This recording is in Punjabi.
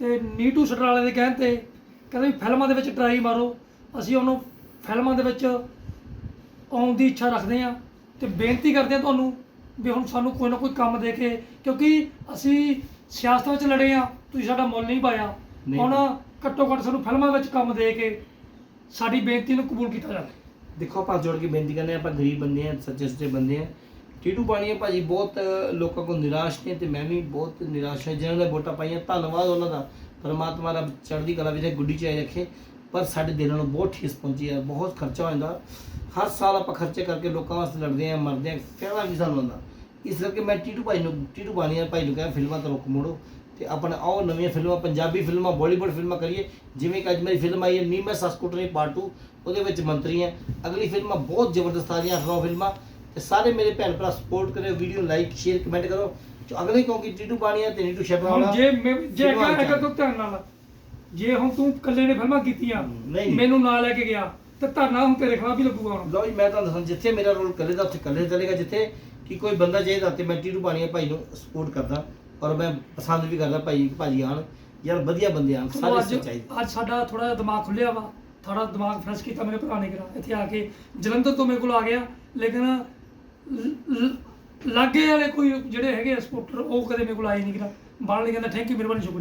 ਤੇ ਨੀਟੂ ਸਟਰਾਲੇ ਦੇ ਕਹਿਣ ਤੇ ਕਹਿੰਦੇ ਵੀ ਫਿਲਮਾਂ ਦੇ ਵਿੱਚ ਟਰਾਈ ਮਾਰੋ। ਅਸੀਂ ਉਹਨੂੰ ਫਿਲਮਾਂ ਦੇ ਵਿੱਚ ਆਉਣ ਦੀ ਇੱਛਾ ਰੱਖਦੇ ਆ ਤੇ ਬੇਨਤੀ ਕਰਦੇ ਆ ਤੁਹਾਨੂੰ ਵੀ ਹੁਣ ਸਾਨੂੰ ਕੋਈ ਨਾ ਕੋਈ ਕੰਮ ਦੇ ਕੇ ਕਿਉਂਕਿ ਅਸੀਂ ਸਿਆਸਤ ਵਿੱਚ ਲੜੇ ਆ ਤੁਸੀਂ ਸਾਡਾ ਮੁੱਲ ਨਹੀਂ ਪਾਇਆ। ਨਹੀਂ। ਹੁਣ ਘੱਟੋ ਘੱਟ ਸਾਨੂੰ ਫਿਲਮਾਂ ਵਿੱਚ ਕੰਮ ਦੇ ਕੇ ਸਾਡੀ ਬੇਨਤੀ ਨੂੰ ਕਬੂਲ ਕੀਤਾ ਜਾਵੇ। ਦੇਖੋ ਆਪਾਂ ਜੋੜ ਕੇ ਬੇਨਤੀ ਕਰਨੇ ਆਪਾਂ ਗਰੀਬ ਬੰਦੇ ਆ ਸੱਚੇ ਸੁੱਚੇ ਬੰਦੇ ਆ ਟੀਟੂ ਬਾਣੀਆ ਭਾਜੀ, ਬਹੁਤ ਲੋਕਾਂ ਕੋਲ ਨਿਰਾਸ਼ ਨੇ ਤੇ ਮੈਂ ਵੀ ਬਹੁਤ ਨਿਰਾਸ਼ ਹਾਂ। ਜਿਹਨਾਂ ਨੇ ਵੋਟਾਂ ਪਾਈਆਂ, ਧੰਨਵਾਦ ਉਹਨਾਂ ਦਾ। ਪਰਮਾਤਮਾ ਰੱਬ ਚੜ੍ਹਦੀ ਕਲਾ ਵਿੱਚ ਗੁੱਡੀ ਚ ਰੱਖੇ, ਪਰ ਸਾਡੇ ਦਿਲਾਂ ਨੂੰ ਬਹੁਤ ਠੇਸ ਪਹੁੰਚੀ ਹੈ ਬਹੁਤ ਖਰਚਾ ਹੋ ਜਾਂਦਾ ਹਰ ਸਾਲ ਆਪਾਂ ਖਰਚੇ ਕਰਕੇ ਲੋਕਾਂ ਵਾਸਤੇ ਲੜਦੇ ਆ ਮਰਦੇ ਆ ਫਾਇਦਾ ਵੀ ਸਾਨੂੰ ਹੁੰਦਾ? ਇਸ ਕਰਕੇ ਮੈਂ ਟੀਟੂ ਭਾਈ ਨੂੰ ਟੀਟੂ ਬਾਣੀਆ ਭਾਈ ਨੂੰ ਕਿਹਾ, ਫਿਲਮਾਂ ਤੋਂ ਰੁਕ ਮੋੜੋ ਤੇ ਆਪਣਾ ਆਓ, ਨਵੀਆਂ ਫਿਲਮਾਂ, ਪੰਜਾਬੀ ਫਿਲਮਾਂ ਬਾਲੀਵੁੱਡ ਫਿਲਮਾਂ ਕਰੀਏ। ਜਿਵੇਂ ਕਿ ਅੱਜ ਮੇਰੀ ਫਿਲਮ ਆਈ ਹੈ ਨੀ ਮੈਂ ਸਸਕੁਟਰੀ ਪਾਰਟ 2 ਉਹਦੇ ਵਿੱਚ ਮੰਤਰੀ ਹਾਂ। ਅਗਲੀ ਫਿਲਮਾਂ ਬਹੁਤ ਜ਼ਬਰਦਸਤ ਆ ਰਹੀਆਂ ਫਿਲਮਾਂ। ਤੇ ਸਾਰੇ ਮੇਰੇ ਭੈਣ ਭਰਾ ਸਪੋਰਟ ਕਰਿਓ ਵੀਡੀਓ ਲਾਈਕ ਸ਼ੇਅਰ ਕਮੈਂਟ ਕਰੋ। ਜੋ ਅਗਲੇ ਕਿਉਂਕਿ ਟੀਟੂ ਬਾਣੀਆ ਤੇ ਨੀਟੂ ਸ਼ਰਮਾ ਹੁਣ ਵਾਲਾ ਜੇ ਮੈਂ- ਜੇ ਵਿੱਚ ਅਗਰ ਤੂੰ ਧਿਆਨ ਨਾਲ ਜੇ ਹੁਣ ਤੂੰ ਇਕੱਲੇ ਨੇ ਫਿਲਮਾਂ ਕੀਤੀਆਂ ਨਹੀਂ। ਮੈਨੂੰ ਨਾਲ ਲੈ ਕੇ ਗਿਆ ਤੇ ਧਰਨਾ ਹੁਣ ਤੇਰੇ ਖਿਲਾਫ ਹੀ ਲੱਗੂਗਾ ਹੁਣ। ਲਓ ਜੀ ਮੈਂ ਤੁਹਾਨੂੰ ਦੱਸਾਂ ਜਿੱਥੇ ਮੇਰਾ ਰੋਲ ਕੱਲੇ ਦਾ ਉੱਥੇ ਕੱਲੇ ਚੱਲੇਗਾ ਜਿੱਥੇ ਕਿ ਕੋਈ ਬੰਦਾ ਚਾਹੀਦਾ ਤੇ ਮੈਂ ਟੀਟੂ ਬਾਣੀਆ ਭਾਈ ਨੂੰ ਸਪੋਰਟ ਕਰਦਾ ਔਰ ਮੈਂ ਪਸੰਦ ਵੀ ਕਰਦਾ ਭਾਈ ਭਾਜੀ ਆਣ ਯਾਰ ਵਧੀਆ ਬੰਦੇ ਆਣ ਤੂੰ ਸਾਰੇ ਅੱਜ ਸੱਚਾਈ ਅੱਜ ਸਾਡਾ ਥੋੜਾ ਜਿਹਾ ਦਿਮਾਗ ਖੁੱਲਿਆ ਵਾ ਥੋੜਾ ਦਿਮਾਗ ਫਰੈਸ਼ ਕੀਤਾ ਮੇਰੇ ਭਰਾ ਨੇ ਕਰਾ ਇੱਥੇ ਆ ਕੇ ਜਲੰਧਰ ਤੋਂ ਮੇਰੇ ਕੋਲ ਆ ਗਿਆ ਲੇਕਿਨ ਲਾਗੇ ਵਾਲੇ ਕੋਈ ਜਿਹੜੇ ਹੈਗੇ ਸਪੋਰਟਰ ਉਹ ਕਦੇ ਮੇਰੇ ਕੋਲ ਆਏ ਨਹੀਂ ਕਰਾ ਬਾਹਰ ਲਈ ਕਹਿੰਦਾ ਥੈਂਕ ਯੂ ਮਿਹਰਬਾਨੀ, ਸ਼ੁਕਰੀਆ।